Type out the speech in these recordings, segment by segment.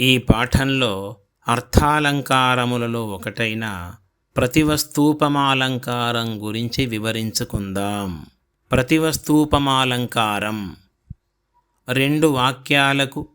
ఈ పాఠంలో అర్థాలంకారములలో ఒకటైన ప్రతివస్తూపమాలంకారం గురించి వివరించుకుందాం. ప్రతివస్తూపమాలంకారం రెండు వాక్యాలకు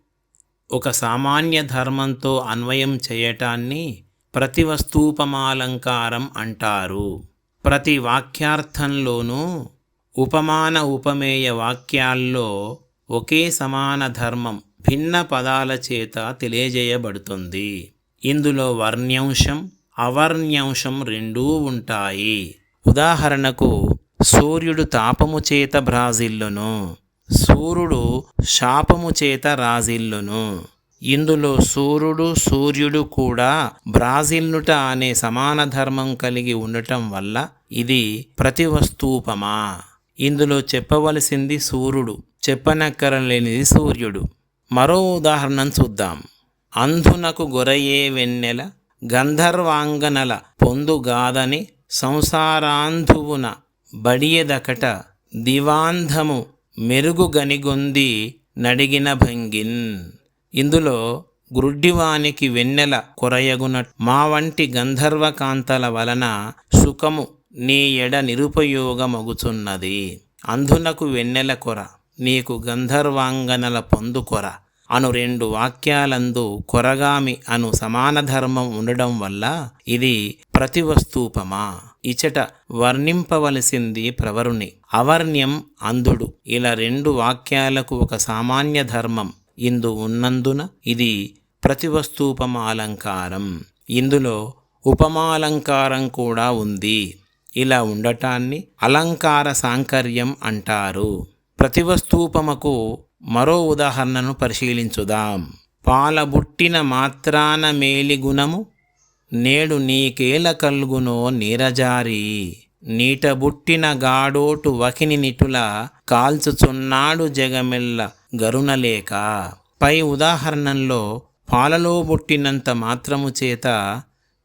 ఒక సామాన్య ధర్మంతో అన్వయం చేయటాన్ని ప్రతివస్తూపమాలంకారం అంటారు. ప్రతి వాక్యార్థంలోనూ ఉపమాన ఉపమేయ వాక్యాల్లో ఒకే సమాన ధర్మం భిన్న పదాల చేత తెలియజేయబడుతుంది. ఇందులో వర్ణ్యంశం అవర్ణ్యంశం రెండూ ఉంటాయి. ఉదాహరణకు సూర్యుడు తాపము చేత బ్రాజిల్లును సూర్యుడు శాపము చేత రాజిల్లును. ఇందులో సూర్యుడు సూర్యుడు కూడా బ్రాజిల్లుట అనే సమాన ధర్మం కలిగి ఉండటం వల్ల ఇది ప్రతివస్తూపమా ఇందులో చెప్పవలసింది సూర్యుడు చెప్పనక్కరలేనిది సూర్యుడు. మరో ఉదాహరణ చూద్దాం. అంధునకు గొరయే వెన్నెల గంధర్వాంగనల పొందుగాదని సంసారాంధువున బడియదకట దివాంధము మెరుగు గనిగొంది నడిగిన భంగిన్. ఇందులో గ్రుడ్డివానికి వెన్నెల కొరయగున మా వంటి గంధర్వకాంతల వలన సుఖము నీ ఎడ నిరుపయోగమగుచున్నది. అంధునకు వెన్నెల కొర నీకు గంధర్వాంగనల పొందుకొర. అను రెండు వాక్యాలందు కొరగామి అను సమాన ధర్మం ఉండడం వల్ల ఇది ప్రతివస్తూపమా? ఇచట వర్ణింపవలసింది ప్రవరుని. అవర్ణ్యం అంధుడు ఇలా రెండు వాక్యాలకు ఒక సామాన్య ధర్మం ఇందు ఉన్నందున ఇది ప్రతివస్తూపమాలంకారం. ఇందులో ఉపమాలంకారం కూడా ఉంది. ఇలా ఉండటాన్ని అలంకార సాంకర్యం అంటారు. ప్రతివస్తూపమకు మరో ఉదాహరణను పరిశీలించుదాం. పాలబుట్టిన మాత్రాన మేలిగుణము నేడు నీకేల కల్గునో నీరజారి. నీటబుట్టిన గాడోటు వకిని నిటుల కాల్చుచున్నాడు జగమెల్ల గరుణలేక. పై ఉదాహరణలో పాలలో బుట్టినంత మాత్రము చేత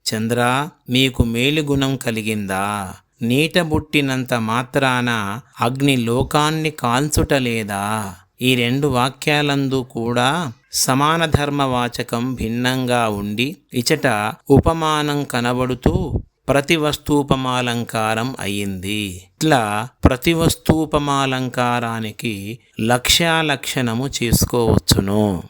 చంద్ర మీకు మేలుగుణం కలిగిందా? నీట బుట్టినంత మాత్రాన అగ్ని లోకాన్ని కాల్చుటలేదా ఈ రెండు వాక్యాలందు కూడా సమాన ధర్మవాచకం భిన్నంగా ఉండి ఇచట ఉపమానం కనబడుతూ ప్రతి వస్తూపమాలంకారం అయ్యింది ఇట్లా ప్రతి వస్తూపమాలంకారానికి లక్ష్యాలక్షణము చేసుకోవచ్చును.